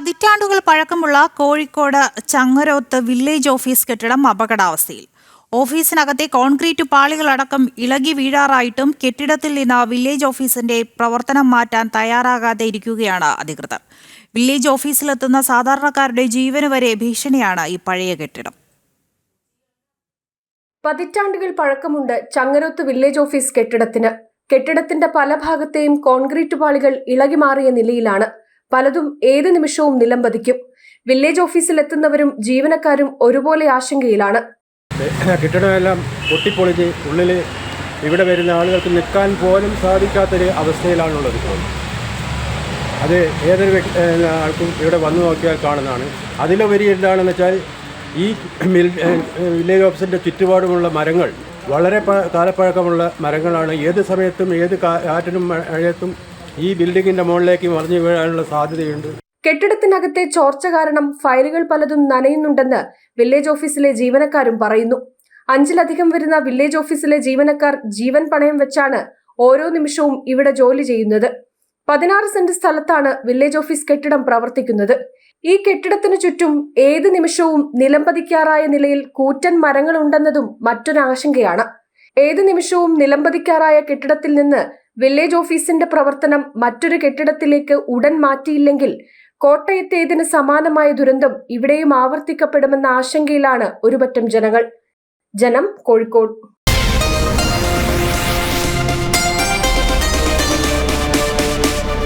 പതിറ്റാണ്ടുകൾ പഴക്കമുള്ള Kozhikode Changaroth village office കെട്ടിടം അപകടാവസ്ഥയിൽ. ഓഫീസിനകത്തെ കോൺക്രീറ്റ് പാളികളടക്കം ഇളകി വീഴാറായിട്ടും കെട്ടിടത്തിൽ നിന്ന് വില്ലേജ് ഓഫീസിന്റെ പ്രവർത്തനം മാറ്റാൻ തയ്യാറാകാതെ ഇരിക്കുകയാണ് അധികൃതർ. വില്ലേജ് ഓഫീസിലെത്തുന്ന സാധാരണക്കാരുടെ ജീവന് വരെ ഭീഷണിയാണ് ഈ പഴയ കെട്ടിടം. പതിറ്റാണ്ടുകൾ പഴക്കമുണ്ട് ചങ്ങരോത്ത് വില്ലേജ് ഓഫീസ് കെട്ടിടത്തിന്. കെട്ടിടത്തിന്റെ പല ഭാഗത്തെയും കോൺക്രീറ്റ് പാളികൾ ഇളകി മാറിയ നിലയിലാണ് പലതും ഏത് നിമിഷവും നിലം പതിക്കും വില്ലേജ് ഓഫീസിൽ എത്തുന്നവരും ജീവനക്കാരും ഒരുപോലെ ആശങ്കയിലാണ്. കെട്ടിടമെല്ലാം പൊട്ടിപ്പൊളിഞ്ഞ് ഉള്ളിൽ ഇവിടെ വരുന്ന ആളുകൾക്ക് നിൽക്കാൻ പോലും സാധിക്കാത്തൊരു അവസ്ഥയിലാണുള്ളത് അത് ഏതൊരു ആൾക്കും ഇവിടെ വന്നു നോക്കിയാൽ കാണുന്നതാണ്. അതിലുപരി എന്താണെന്ന് വെച്ചാൽ ഈ വില്ലേജ് ഓഫീസിന്റെ ചുറ്റുപാടുമുള്ള മരങ്ങൾ വളരെ കാലപ്പഴക്കമുള്ള മരങ്ങളാണ്. ഏത് സമയത്തും ഏത് കാറ്റിനും മഴയത്തും ഈ ബിൽഡിങ്ങിന്റെ മുകളിലേക്ക് മറിഞ്ഞു വീഴാനുള്ള സാധ്യതയുണ്ട്. കെട്ടിടത്തിനകത്തെ ചോർച്ച കാരണം ഫയലുകൾ പലതും നനയുന്നുണ്ടെന്ന് വില്ലേജ് ഓഫീസിലെ ജീവനക്കാരും പറയുന്നു. അഞ്ചിലധികം വരുന്ന വില്ലേജ് ഓഫീസിലെ ജീവനക്കാർ ജീവൻ പണയം വെച്ചാണ് ഓരോ നിമിഷവും ഇവിടെ ജോലി ചെയ്യുന്നത്. പതിനാറ് സെന്റ് സ്ഥലത്താണ് വില്ലേജ് ഓഫീസ് കെട്ടിടം പ്രവർത്തിക്കുന്നത്. ഈ കെട്ടിടത്തിനു ചുറ്റും ഏത് നിമിഷവും നിലംപതിക്കാറായ നിലയിൽ കൂറ്റൻ മരങ്ങളുണ്ടെന്നതും മറ്റൊരാശങ്കയാണ്. ഏത് നിമിഷവും നിലംപതിക്കാറായ കെട്ടിടത്തിൽ നിന്ന് വില്ലേജ് ഓഫീസിന്റെ പ്രവർത്തനം മറ്റൊരു കെട്ടിടത്തിലേക്ക് ഉടൻ മാറ്റിയില്ലെങ്കിൽ കോട്ടയത്തേതിന് സമാനമായ ദുരന്തം ഇവിടെയും ആവർത്തിക്കപ്പെടുമെന്ന ആശങ്കയിലാണ് ഒരുപറ്റം ജനങ്ങൾ. ജനം കോഴിക്കോട്.